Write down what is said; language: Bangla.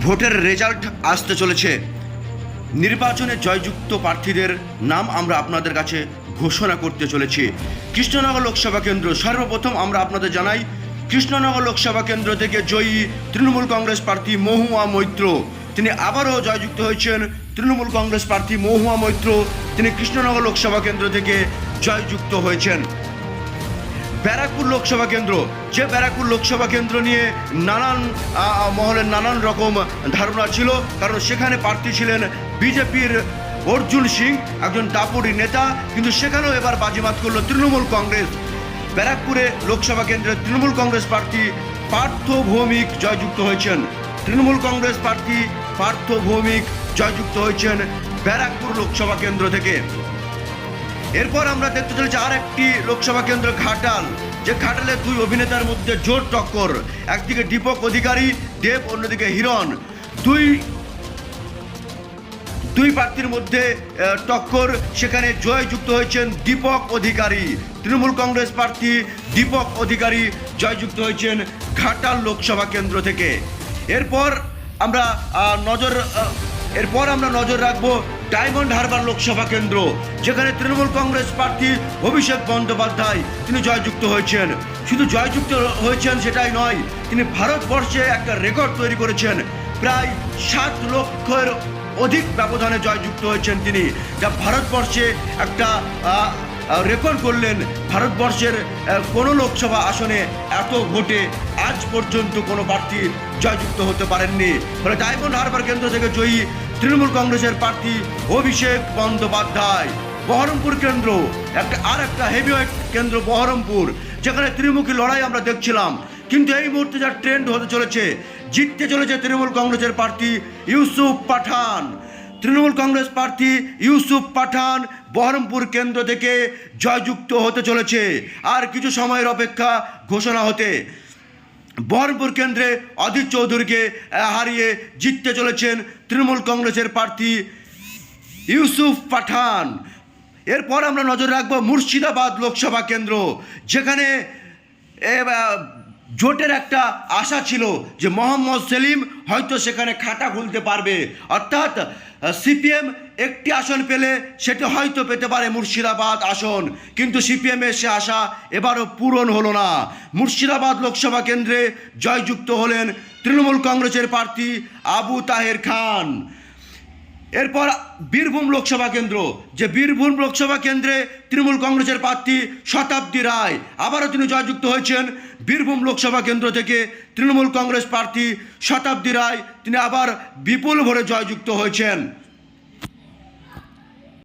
ভোটের রেজাল্ট আসতে চলেছে। নির্বাচনে জয়যুক্ত প্রার্থীদের নাম আমরা আপনাদের কাছে ঘোষণা করতে চলেছি। কৃষ্ণনগর লোকসভা কেন্দ্র, সর্বপ্রথম আমরা আপনাদের জানাই, কৃষ্ণনগর লোকসভা কেন্দ্র থেকে জয়ী তৃণমূল কংগ্রেস প্রার্থী মহুয়া মৈত্র। তিনি আবারও জয়যুক্ত হয়েছেন তৃণমূল কংগ্রেস প্রার্থী মহুয়া মৈত্র। তিনি কৃষ্ণনগর লোকসভা কেন্দ্র থেকে জয়যুক্ত হয়েছেন। ব্যারাকপুর লোকসভা কেন্দ্র। যে ব্যারাকপুর লোকসভা কেন্দ্র নিয়ে নানান মহলের নানান রকম ধারণা ছিল, কারণ সেখানে প্রার্থী ছিলেন বিজেপির অর্জুন সিং, একজন দাপুরি নেতা, কিন্তু সেখানেও এবার বাজিমাত করল তৃণমূল কংগ্রেস। ব্যারাকপুরে লোকসভা কেন্দ্রে তৃণমূল কংগ্রেস প্রার্থী পার্থ ভৌমিক জয়যুক্ত হয়েছেন। তৃণমূল কংগ্রেস প্রার্থী পার্থ ভৌমিক জয়যুক্ত হয়েছেন ব্যারাকপুর লোকসভা কেন্দ্র থেকে। এরপর আমরা দেখতে চলেছি আর একটি লোকসভা কেন্দ্র ঘাটাল, যে ঘাটালের দুই অভিনেতার মধ্যে জোর টক্কর। একদিকে দীপক অধিকারী, দেব, অন্যদিকে হিরণ। দুই দুই প্রার্থীর মধ্যে টক্কর। সেখানে জয়যুক্ত হয়েছেন দীপক অধিকারী। তৃণমূল কংগ্রেস প্রার্থী দীপক অধিকারী জয়যুক্ত হয়েছেন ঘাটাল লোকসভা কেন্দ্র থেকে। এরপর আমরা নজর এরপর আমরা নজর রাখব ডায়মন্ড হারবার লোকসভা কেন্দ্র, যেখানে তৃণমূল কংগ্রেস প্রার্থী অভিষেক বন্দ্যোপাধ্যায়, তিনি জয়যুক্ত হয়েছেন। শুধু জয়যুক্ত হয়েছেন সেটাই নয়, তিনি ভারতবর্ষে একটা রেকর্ড তৈরি করেছেন। প্রায় সাত লক্ষের অধিক ব্যবধানে জয়যুক্ত হয়েছেন তিনি, যা ভারতবর্ষে একটা রেকর্ড করলেন। ভারতবর্ষের কোনো লোকসভা আসনে এত ভোটে আজ পর্যন্ত কোনো প্রার্থী জয়যুক্ত হতে পারেননি। ফলে ডায়মন্ড হারবার কেন্দ্র থেকে জয়ী তৃণমূল কংগ্রেসের প্রার্থী অভিষেক বন্দ্যোপাধ্যায়। বহরমপুর কেন্দ্র, একটা আর একটা হেভিওয়েট কেন্দ্র বহরমপুর, যেখানে ত্রিমুখী লড়াই আমরা দেখছিলাম। কিন্তু এই মুহূর্তে যা ট্রেন্ড হতে চলেছে, জিততে চলেছে তৃণমূল কংগ্রেসের প্রার্থী ইউসুফ পাঠান। তৃণমূল কংগ্রেস প্রার্থী ইউসুফ পাঠান বহরমপুর কেন্দ্র থেকে জয়যুক্ত হতে চলেছে। আর কিছু সময়ের অপেক্ষা ঘোষণা হতে। বহরমপুর কেন্দ্রে অধীর চৌধুরীকে হারিয়ে জিততে চলেছেন তৃণমূল কংগ্রেসের প্রার্থী ইউসুফ পাঠান। এরপর আমরা নজর রাখব মুর্শিদাবাদ লোকসভা কেন্দ্র, যেখানে জোটের একটা আশা ছিল যে মোহাম্মদ সেলিম হয়তো সেখানে খাতা খুলতে পারবে। অর্থাৎ সিপিএম একটি আসন পেলে সেটি হয়তো পেতে পারে মুর্শিদাবাদ আসন। কিন্তু সিপিএমের সে আশা এবারও পূরণ হলো না। মুর্শিদাবাদ লোকসভা কেন্দ্রে জয়যুক্ত হলেন তৃণমূল কংগ্রেসের প্রার্থী আবু তাহের খান। এরপর বীরভূম লোকসভা কেন্দ্র, যে বীরভূম লোকসভা কেন্দ্রে তৃণমূল কংগ্রেসের প্রার্থী শতাব্দী রায়। আবারও তিনি জয়যুক্ত হয়েছেন। বীরভূম লোকসভা কেন্দ্র থেকে তৃণমূল কংগ্রেস প্রার্থী শতাব্দী রায়, তিনি আবার বিপুল ভরে জয়যুক্ত হয়েছেন।